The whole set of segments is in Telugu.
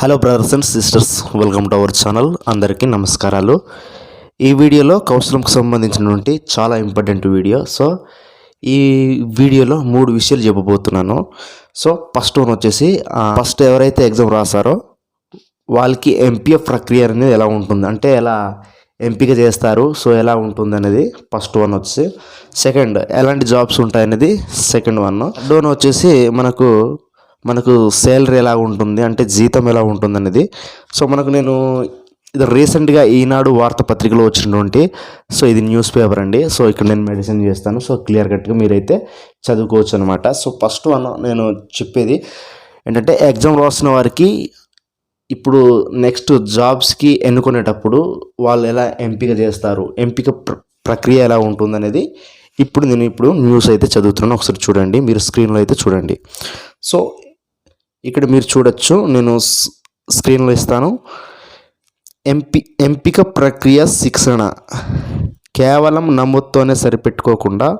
Hello brothers and sisters welcome to our channel అందరికీ నమస్కారాలు. ఈ వీడియోలో కౌన్సిలింగ్కి సంబంధించినటువంటి చాలా ఇంపార్టెంట్ వీడియో సో ఈ వీడియోలో మూడు విషయాలు చెప్పబోతున్నాను. సో ఫస్ట్ వన్ వచ్చేసి ఫస్ట్ ఎవరైతే ఎగ్జామ్ రాసారో వాళ్ళకి ఎంపీఎఫ్ ప్రక్రియ అనేది ఎలా ఉంటుంది? అంటే ఎలా ఎంపిక చేస్తారు? సో ఎలా ఉంటుంది అనేది ఫస్ట్ వన్ వచ్చేసి. సెకండ్ ఎలాంటి జాబ్స్ ఉంటాయనేది సెకండ్ వన్ థర్డ్ వన్ వచ్చేసి మనకు మనకు శాలరీ ఎలా ఉంటుంది అంటే జీతం ఎలా ఉంటుంది అనేది సో మనకు నేను ఇది రీసెంట్గా ఈనాడు వార్తాపత్రికలో వచ్చినటువంటి సో ఇది న్యూస్ పేపర్ అండి. సో ఇక్కడ నేను మెడిసిన్ చేస్తాను. సో క్లియర్ కట్గా మీరైతే చదువుకోవచ్చు అనమాట సో ఫస్ట్ వన్ నేను చెప్పేది ఏంటంటే ఎగ్జామ్ రాసిన వారికి ఇప్పుడు నెక్స్ట్ జాబ్స్కి ఎన్నుకునేటప్పుడు వాళ్ళు ఎలా ఎంపిక చేస్తారు ఎంపిక ప్ర- ప్రక్రియ ఎలా ఉంటుందనేది ఇప్పుడు నేను ఇప్పుడు న్యూస్ అయితే చదువుతున్నాను. ఒకసారి చూడండి. మీరు స్క్రీన్లో అయితే చూడండి. సో ఇక్కడ మీరు చూడొచ్చు నేను స్- స్క్రీన్లో ఇస్తాను. ఎంపి ఎంపిక ప్రక్రియ శిక్షణ. కేవలం నమోదుతోనే సరిపెట్టుకోకుండా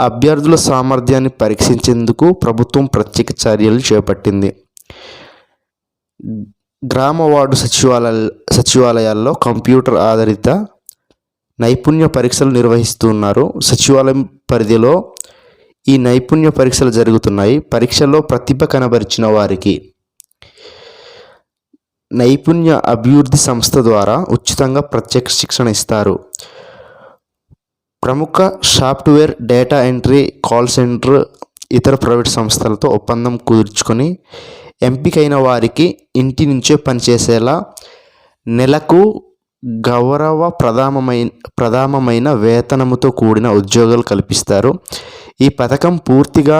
అభ్యర్థుల సామర్థ్యాన్ని పరీక్షించేందుకు ప్రభుత్వం ప్రత్యేక చర్యలు చేపట్టింది. గ్రామ వార్డు సచివాలయ సచివాలయాల్లో కంప్యూటర్ ఆధారిత నైపుణ్య పరీక్షలు నిర్వహిస్తున్నారు. సచివాలయం పరిధిలో ఈ నైపుణ్య పరీక్షలు జరుగుతున్నాయి. పరీక్షల్లో ప్రతిభ కనబరిచిన వారికి నైపుణ్య అభివృద్ధి సంస్థ ద్వారా ఉచితంగా ప్రత్యక్ష శిక్షణ ఇస్తారు. ప్రముఖ software data entry call centre ఇతర ప్రైవేట్ సంస్థలతో ఒప్పందం కుదుర్చుకొని ఎంపికైన వారికి ఇంటి నుంచే పనిచేసేలా నెలకు గౌరవ ప్రధానమైన ప్రధానమైన వేతనముతో కూడిన ఉద్యోగాలు కల్పిస్తారు. ఈ పథకం పూర్తిగా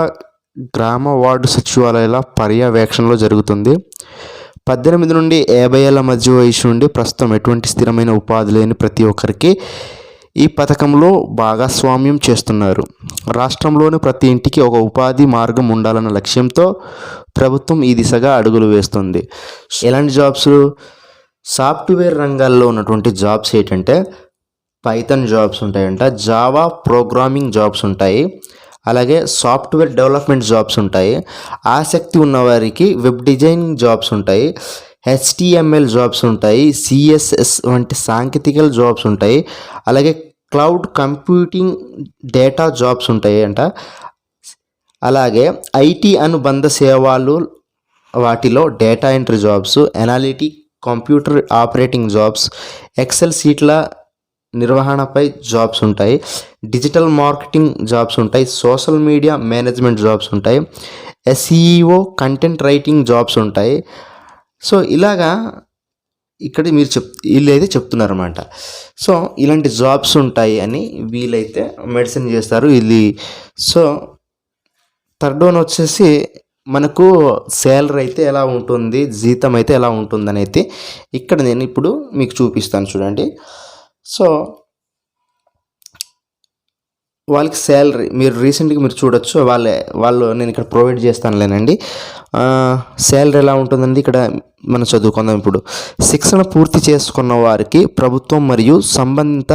గ్రామ వార్డు సచివాలయాల పర్యవేక్షణలో జరుగుతుంది. పద్దెనిమిది నుండి యాభై ఏళ్ళ మధ్య వయసు నుండి ప్రస్తుతం ఎటువంటి స్థిరమైన ఉపాధి లేని ప్రతి ఒక్కరికి ఈ పథకంలో భాగస్వామ్యం చేస్తున్నారు. రాష్ట్రంలోని ప్రతి ఇంటికి ఒక ఉపాధి మార్గం ఉండాలన్న లక్ష్యంతో ప్రభుత్వం ఈ దిశగా అడుగులు వేస్తుంది. ఎలాంటి జాబ్స్? సాఫ్ట్వేర్ రంగాల్లో ఉన్నటువంటి జాబ్స్ ఏంటంటే పైథన్ జాబ్స్ ఉంటాయంట జావా ప్రోగ్రామింగ్ జాబ్స్ ఉంటాయి. అలాగే సాఫ్ట్వేర్ డెవలప్మెంట్ జాబ్స్ ఉంటాయి. ఆసక్తి ఉన్నవారికి వెబ్ డిజైనింగ్ జాబ్స్ ఉంటాయి. హెచ్టిఎంఎల్ జాబ్స్ ఉంటాయి. సిఎస్ఎస్ వంటి సాంకేతికల జాబ్స్ ఉంటాయి. అలాగే క్లౌడ్ కంప్యూటింగ్ డేటా జాబ్స్ ఉంటాయి అంట అలాగే ఐటీ అనుబంధ సేవలు వాటిలో data entry jobs analytic computer operating jobs Excel సీట్ల నిర్వహణపై జాబ్స్ ఉంటాయి. డిజిటల్ మార్కెటింగ్ జాబ్స్ ఉంటాయి. సోషల్ మీడియా మేనేజ్మెంట్ జాబ్స్ ఉంటాయి. ఎస్ఈఓ కంటెంట్ రైటింగ్ జాబ్స్ ఉంటాయి. సో ఇలాగా ఇక్కడ మీరు చెప్ వీళ్ళైతే చెప్తున్నారన్నమాట. సో ఇలాంటి జాబ్స్ ఉంటాయి అని వీళ్ళైతే మెడిసిన్ చేస్తారు. ఇది సో థర్డ్ వన్ వచ్చేసి మనకు శాలరీ అయితే ఎలా ఉంటుంది? జీతం అయితే ఎలా ఉంటుందని అయితే ఇక్కడ నేను ఇప్పుడు మీకు చూపిస్తాను చూడండి. సో వాళ్ళకి శాలరీ మీరు రీసెంట్గా మీరు చూడొచ్చు వాళ్ళే వాళ్ళు నేను ఇక్కడ ప్రొవైడ్ చేస్తానులేనండి. శాలరీ ఎలా ఉంటుందండి? ఇక్కడ మనం చదువుకుందాం ఇప్పుడు. శిక్షణ పూర్తి చేసుకున్న వారికి ప్రభుత్వం మరియు సంబంధిత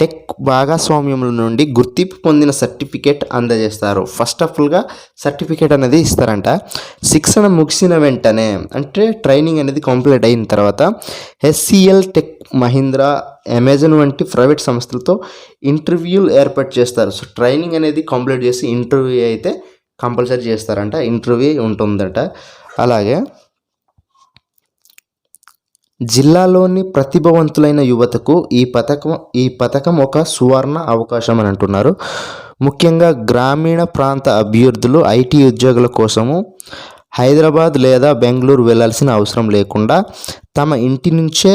టెక్ భాగస్వామ్యముల నుండి గుర్తింపు పొందిన సర్టిఫికేట్ అందజేస్తారు. ఫస్ట్ ఆఫ్ ఆల్గా సర్టిఫికేట్ అనేది ఇస్తారంట. శిక్షణ ముగిసిన వెంటనే అంటే ట్రైనింగ్ అనేది కంప్లీట్ అయిన తర్వాత హెచ్సిఎల్ టెక్ మహీంద్రా అమెజాన్ వంటి ప్రైవేట్ సంస్థలతో ఇంటర్వ్యూలు ఏర్పాటు చేస్తారు. సో ట్రైనింగ్ అనేది కంప్లీట్ చేసి ఇంటర్వ్యూ అయితే కంపల్సరీ చేస్తారంట. ఇంటర్వ్యూ ఉంటుందట. అలాగే జిల్లాలోని ప్రతిభావంతులైన యువతకు ఈ పథకం ఈ పథకం ఒక సువర్ణ అవకాశం అని అంటున్నారు. ముఖ్యంగా గ్రామీణ ప్రాంత అభ్యర్థులు ఐటీ ఉద్యోగుల కోసము హైదరాబాద్ లేదా బెంగళూరు వెళ్ళాల్సిన అవసరం లేకుండా తమ ఇంటి నుంచే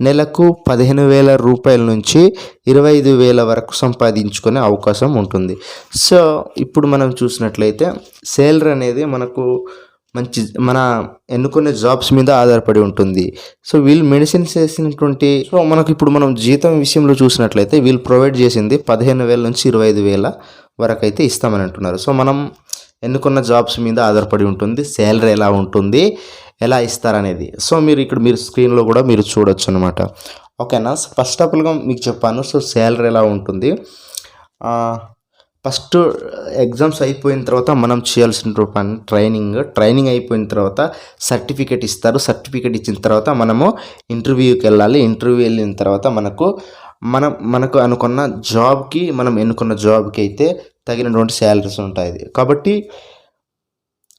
నెలకు పదిహేను వేల రూపాయల నుంచి ఇరవై ఐదు వేల వరకు సంపాదించుకునే అవకాశం ఉంటుంది. సో ఇప్పుడు మనం చూసినట్లయితే సేలరీ అనేది మనకు మంచి మన ఎన్నుకునే జాబ్స్ మీద ఆధారపడి ఉంటుంది. సో వీళ్ళు మెడిసిన్స్ చేసినటువంటి సో మనకి ఇప్పుడు మనం జీతం విషయంలో చూసినట్లయితే వీళ్ళు ప్రొవైడ్ చేసింది పదిహేను వేల నుంచి ఇరవై ఐదు వేల వరకు అయితే ఇస్తామని అంటున్నారు. సో మనం ఎన్నుకున్న జాబ్స్ మీద ఆధారపడి ఉంటుంది. శాలరీ ఎలా ఉంటుంది? ఎలా ఇస్తారనేది. సో మీరు ఇక్కడ మీరు స్క్రీన్లో కూడా మీరు చూడొచ్చు అనమాట ఓకేనా? ఫస్ట్ ఆఫ్ ఆల్గా మీకు చెప్పాను. సో శాలరీ ఎలా ఉంటుంది? ఫస్ట్ uh, ఎగ్జామ్స్ అయిపోయిన తర్వాత మనం చేయాల్సిన పని ట్రైనింగ్ ట్రైనింగ్ అయిపోయిన తర్వాత సర్టిఫికేట్ ఇస్తారు. సర్టిఫికేట్ ఇచ్చిన తర్వాత మనము ఇంటర్వ్యూకి వెళ్ళాలి. ఇంటర్వ్యూ వెళ్ళిన తర్వాత మనకు మనం మనకు అనుకున్న జాబ్కి మనం ఎన్నుకున్న జాబ్కి అయితే తగినటువంటి శాలరీస్ ఉంటాయి. కాబట్టి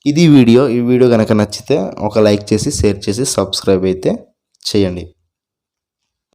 ఇది వీడియో. ఈ వీడియో కనుక నచ్చితే ఒక లైక్ చేసి షేర్ చేసి సబ్స్క్రైబ్ అయితే చేయండి.